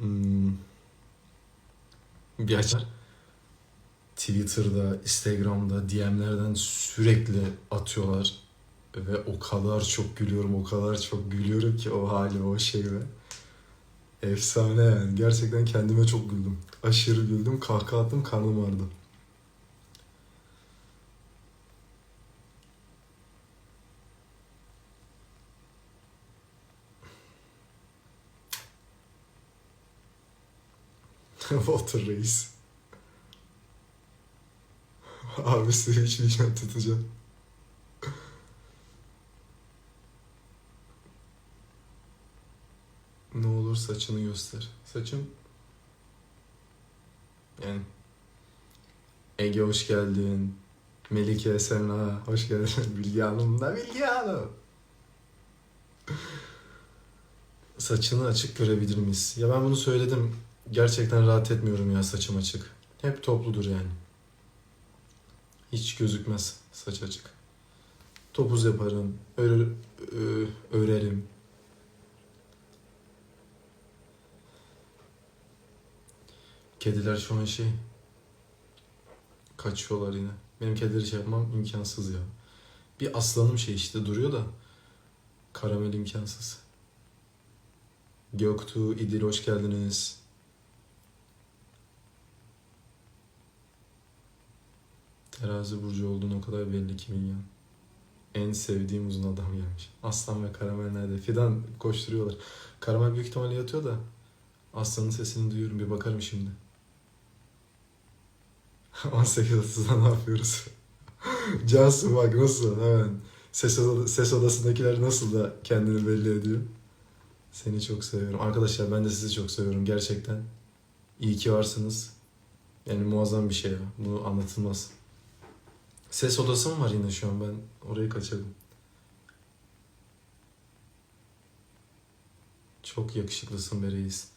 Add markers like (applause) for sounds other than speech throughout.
Hmm, bir açar. Twitter'da, Instagram'da DM'lerden sürekli atıyorlar. Ve o kadar çok gülüyorum, o kadar çok gülüyorum ki o hali, o şeyle. Efsane yani. Gerçekten kendime çok güldüm. Aşırı güldüm, kahkaha attım, karnım ağrıdı. (laughs) Walter Reis. Abisi hiç vicdan tutacağım. Ne olur saçını göster. Saçım... Yani... Ege hoş geldin. Melike Sena hoş geldin. (laughs) Bilge Hanım da Bilge Hanım. Saçını açık görebilir miyiz? Ya ben bunu söyledim. Gerçekten rahat etmiyorum ya saçım açık. Hep topludur yani. Hiç gözükmez saç açık. Topuz yaparım, ör, örerim. Kediler şu an şey kaçıyorlar yine. Benim kedileri şey yapmam imkansız ya. Bir aslanım şey işte duruyor da karamel imkansız. Göktuğ, İdil hoş geldiniz. Terazi burcu olduğun o kadar belli ki Milyan. En sevdiğim uzun adam gelmiş. Aslan ve Karamel nerede? Fidan koşturuyorlar. Karamel büyük ihtimalle yatıyor da Aslanın sesini duyuyorum. Bir bakarım şimdi. (laughs) 18.30'da ne yapıyoruz? (laughs) Cansu bak nasıl hemen. Ses, oda- ses odasındakiler nasıl da kendini belli ediyor. Seni çok seviyorum. Arkadaşlar ben de sizi çok seviyorum gerçekten. İyi ki varsınız. Yani muazzam bir şey ya. Bu anlatılmaz. Ses odası mı var yine şu an ben orayı kaçırdım. Çok yakışıklısın be reis.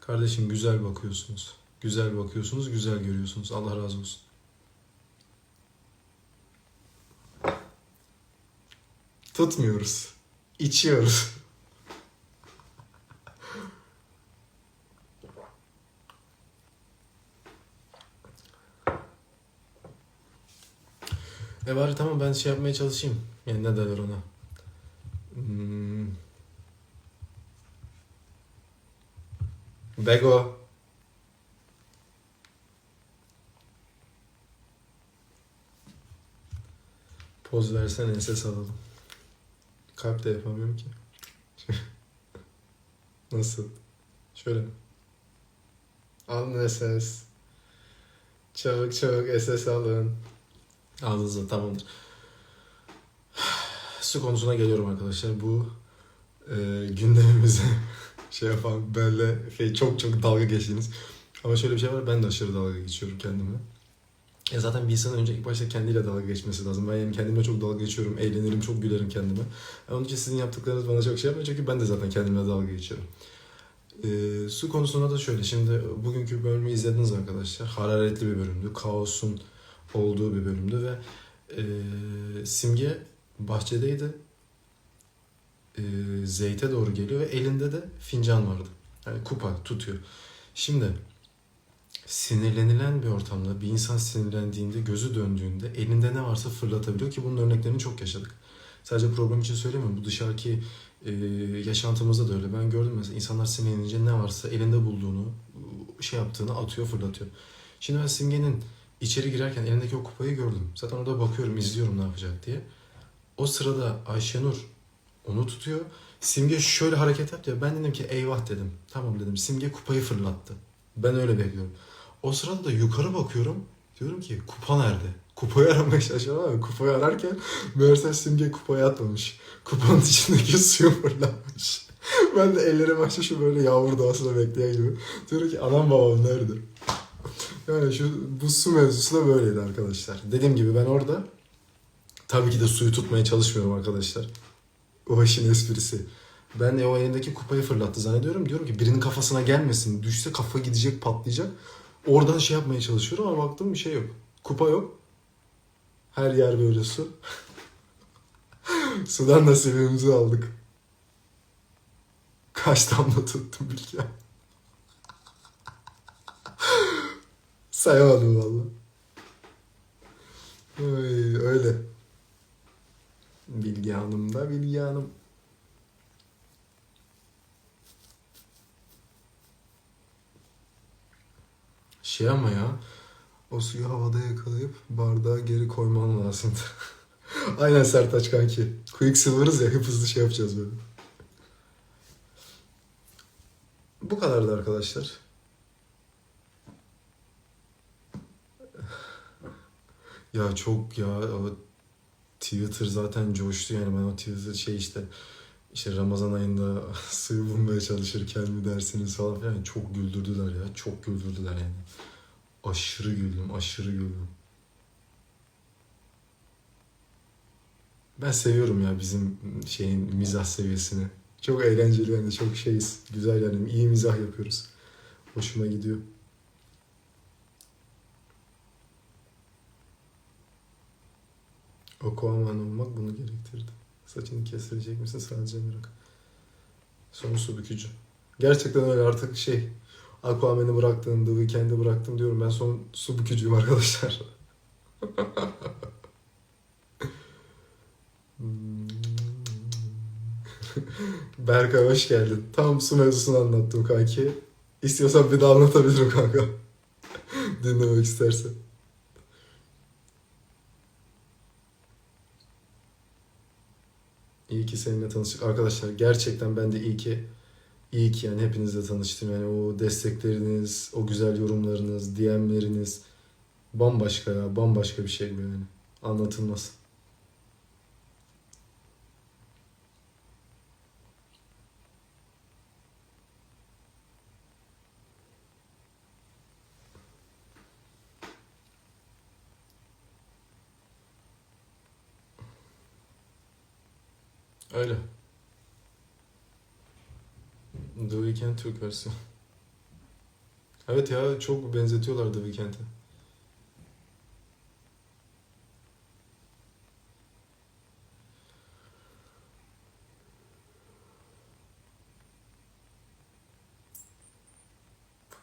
Kardeşim güzel bakıyorsunuz. Güzel bakıyorsunuz, güzel görüyorsunuz. Allah razı olsun. Tutmuyoruz. İçiyoruz. E bari tamam ben şey yapmaya çalışayım. Yani ne derler ona? Hmm. Bego. Poz versen ense alalım. Kalp de yapamıyorum ki. (laughs) Nasıl? Şöyle. Alın SS. Çabuk çabuk SS alın. Ağzınıza tamamdır. (sighs) Su konusuna geliyorum arkadaşlar. Bu e, gündemimize (laughs) şey yapan böyle şey, çok çok dalga geçtiğiniz. Ama şöyle bir şey var ben de aşırı dalga geçiyorum kendime. Ya zaten bir insanın önce ilk başta kendiyle dalga geçmesi lazım. Ben yani kendimle çok dalga geçiyorum, eğlenirim, çok gülerim kendime. Yani onun için sizin yaptıklarınız bana çok şey yapmıyor çünkü ben de zaten kendimle dalga geçiyorum. Ee, su konusunda da şöyle, şimdi bugünkü bölümü izlediniz arkadaşlar. Hararetli bir bölümdü, kaosun olduğu bir bölümdü ve e, Simge bahçedeydi. E, Zeyt'e doğru geliyor ve elinde de fincan vardı. Yani kupa tutuyor. Şimdi sinirlenilen bir ortamda bir insan sinirlendiğinde gözü döndüğünde elinde ne varsa fırlatabiliyor ki bunun örneklerini çok yaşadık. Sadece program için söylemiyorum. Bu dışarıki e, yaşantımızda da öyle. Ben gördüm mesela insanlar sinirlenince ne varsa elinde bulduğunu şey yaptığını atıyor fırlatıyor. Şimdi ben Simge'nin içeri girerken elindeki o kupayı gördüm. Zaten orada bakıyorum izliyorum ne yapacak diye. O sırada Ayşenur onu tutuyor. Simge şöyle hareket yaptı ya ben dedim ki eyvah dedim. Tamam dedim Simge kupayı fırlattı. Ben öyle bekliyorum. O sırada da yukarı bakıyorum. Diyorum ki kupa nerede? Kupayı aramaya çalışıyorum ama kupayı ararken meğerse Simge kupayı atmamış. Kupanın içindeki (laughs) suyu fırlatmış. ben de ellerim açtı şu böyle yağmur doğasında bekleyen gibi. Diyorum ki anam babam nerede? Yani şu bu su mevzusu da böyleydi arkadaşlar. Dediğim gibi ben orada tabii ki de suyu tutmaya çalışmıyorum arkadaşlar. O işin esprisi. Ben o elindeki kupayı fırlattı zannediyorum. Diyorum ki birinin kafasına gelmesin. Düşse kafa gidecek, patlayacak. Oradan şey yapmaya çalışıyorum ama baktım bir şey yok. Kupa yok. Her yer böyle su. (laughs) Sudan nasibimizi aldık. Kaç damla tuttum bilgi. Sayamadım valla. Öyle. Bilgi Hanım da Bilgi Hanım. Şey ama ya o suyu havada yakalayıp bardağa geri koyman lazım. (laughs) Aynen Sertaç kanki. Quicksilver'ız ya hep hızlı şey yapacağız böyle. Bu kadardı arkadaşlar. Ya çok ya o Twitter zaten coştu yani ben o Twitter şey işte işte Ramazan ayında (laughs) suyu bulmaya çalışırken mi dersiniz falan filan çok güldürdüler ya çok güldürdüler yani. Aşırı güldüm aşırı güldüm. Ben seviyorum ya bizim şeyin mizah seviyesini. Çok eğlenceli yani çok şeyiz. Güzel yani iyi mizah yapıyoruz. Hoşuma gidiyor. Aquaman olmak bunu gerektirdi. Saçını kestirecek misin sadece merak. Sonu su bükücü. Gerçekten öyle artık şey Aquaman'ı bıraktım, The Weeknd'i bıraktım diyorum. Ben son su bükücüyüm arkadaşlar. (laughs) Berkay hoş geldin. Tam su mevzusunu anlattım kanki. İstiyorsan bir daha anlatabilirim kanka. (laughs) Dinlemek istersen. İyi ki seninle tanıştık. Arkadaşlar gerçekten ben de iyi ki iyi ki yani hepinizle tanıştım. Yani o destekleriniz, o güzel yorumlarınız, DM'leriniz bambaşka ya. Bambaşka bir şey bu yani. Anlatılmaz. Öyle. The Weeknd Türk versiyonu. Evet ya çok benzetiyorlar The Weeknd'e.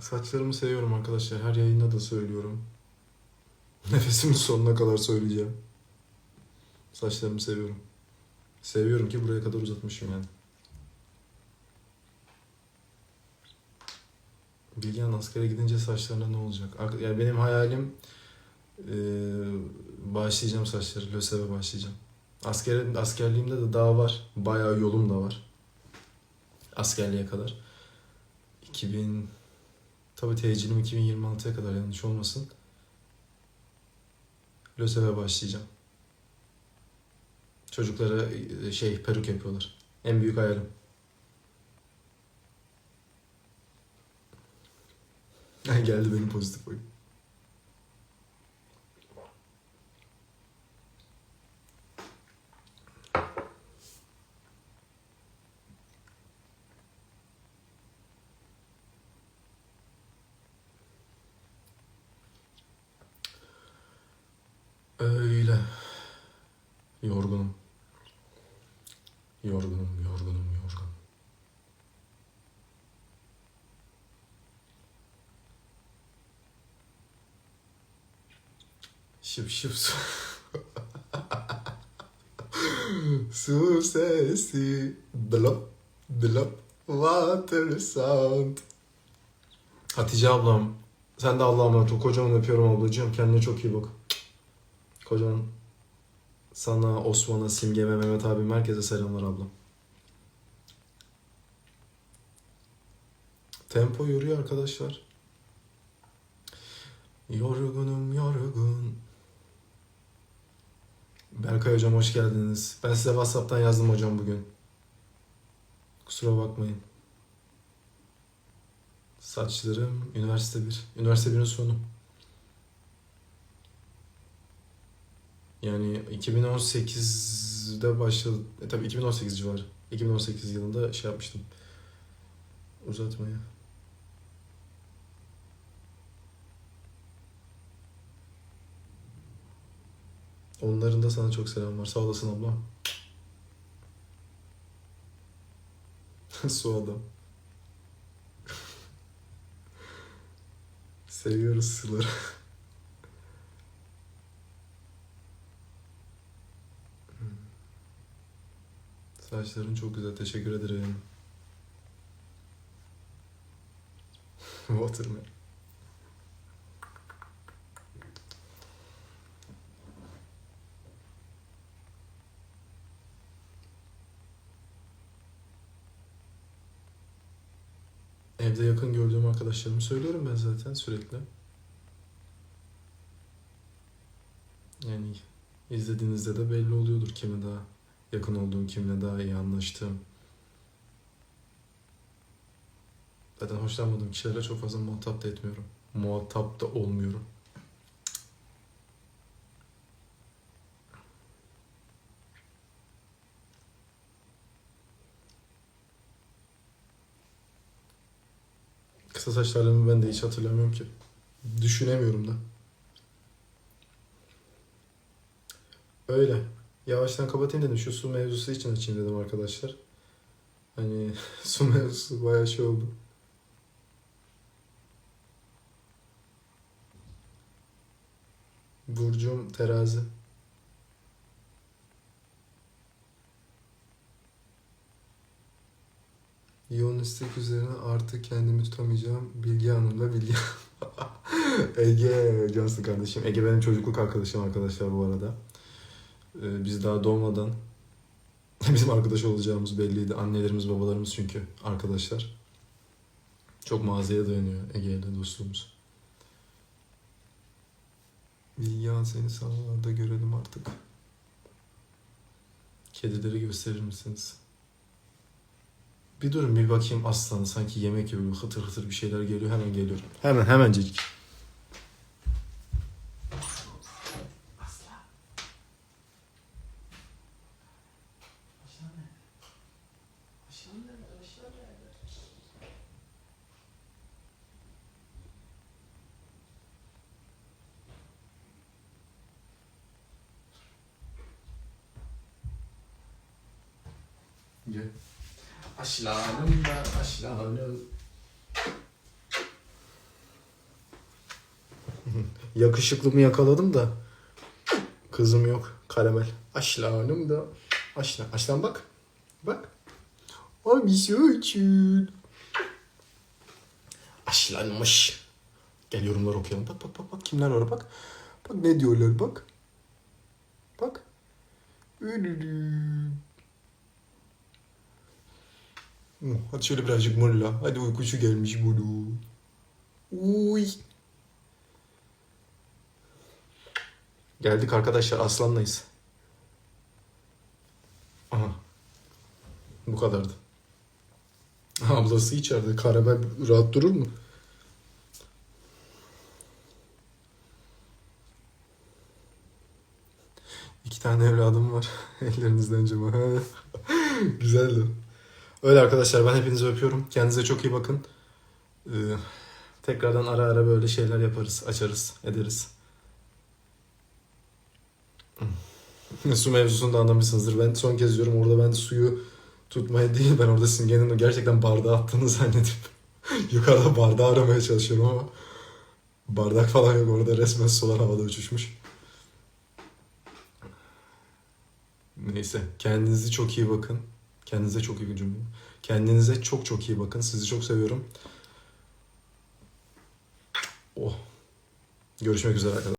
Saçlarımı seviyorum arkadaşlar. Her yayında da söylüyorum. (laughs) Nefesimin sonuna kadar söyleyeceğim. Saçlarımı seviyorum. Seviyorum ki buraya kadar uzatmışım yani. Bilgehan askere gidince saçlarına ne olacak? Yani benim hayalim eee başlayacağım saçları. LÖSEV'e başlayacağım. Asker, askerliğimde de daha var. Bayağı yolum da var. Askerliğe kadar. 2000 tabii tecilim 2026'ya kadar yanlış olmasın. LÖSEV'e başlayacağım. Çocuklara e, şey peruk yapıyorlar. En büyük hayalim. (laughs) Geldi benim pozitif oyun. Öyle. Yorgunum yorgunum, yorgun. Şıp şıp su. (laughs) su sesi. Blop, blop, water sound. Hatice ablam. Sen de Allah'a emanet ol. Kocaman öpüyorum ablacığım. Kendine çok iyi bak. Kocaman sana, Osman'a, Simge'me, Mehmet abim herkese selamlar ablam. Tempo yürüyor arkadaşlar. Yorgunum yorgun. Berkay hocam hoş geldiniz. Ben size Whatsapp'tan yazdım hocam bugün. Kusura bakmayın. Saçlarım üniversite 1. Üniversite 1'in sonu. Yani 2018'de başladı. E, tabii 2018 civarı. 2018 yılında şey yapmıştım. Uzatmaya. Onların da sana çok selam var. Sağ olasın abla. (laughs) Su adam. (laughs) Seviyoruz Sıla'yı. Saçların çok güzel. Teşekkür ederim. (laughs) Waterman. Evde yakın gördüğüm arkadaşlarımı söylüyorum ben zaten sürekli. Yani izlediğinizde de belli oluyordur kime daha yakın olduğum, kimle daha iyi anlaştığım. Zaten hoşlanmadığım kişilerle çok fazla muhatap da etmiyorum. Muhatap da olmuyorum. Kısa saçlarımı ben de hiç hatırlamıyorum ki. Düşünemiyorum da. Öyle. Yavaştan kapatayım dedim. Şu su mevzusu için açayım dedim arkadaşlar. Hani (laughs) su mevzusu bayağı şey oldu. Burcum terazi. Yoğun istek üzerine artık kendimi tutamayacağım. Bilgi Hanım'la Bilgi (laughs) Ege Cansu kardeşim. Ege benim çocukluk arkadaşım arkadaşlar bu arada. Ee, biz daha doğmadan (laughs) bizim arkadaş olacağımız belliydi. Annelerimiz babalarımız çünkü arkadaşlar. Çok mağazaya dayanıyor Ege ile dostluğumuz. Bilgehan seni sahalarda görelim artık. Kedileri gösterir misiniz? Bir durun bir bakayım aslanı sanki yemek gibi böyle hıtır hıtır bir şeyler geliyor hemen geliyorum. Hemen hemencik. Gel. Aşlanım ben aşlanım. (laughs) Yakışıklımı yakaladım da kızım yok karamel. Aşlanım da aşlan. Aşlan bak. Bak. Abi söğüçün. Aşlanmış. Gel yorumları okuyalım. Bak bak bak bak kimler var bak. Bak ne diyorlar bak. Bak. Ürürü. Hadi şöyle birazcık mırla. Hadi uykusu gelmiş bunu. Uy. Geldik arkadaşlar aslanlayız. Aha. Bu kadardı. (laughs) Ablası içeride. Karamel rahat durur mu? İki tane evladım var. (laughs) Ellerinizden cuma. (laughs) Güzeldi. Öyle arkadaşlar ben hepinizi öpüyorum. Kendinize çok iyi bakın. Ee, tekrardan ara ara böyle şeyler yaparız, açarız, ederiz. (laughs) Su mevzusunu da anlamışsınızdır. Ben son kez diyorum orada ben suyu tutmaya değil ben orada Simge'nin gerçekten bardağı attığını zannedip (laughs) yukarıda bardağı aramaya çalışıyorum ama bardak falan yok orada resmen sular havada uçuşmuş. Neyse kendinize çok iyi bakın. Kendinize çok iyi cümle. Kendinize çok çok iyi bakın. Sizi çok seviyorum. Oh. Görüşmek üzere arkadaşlar.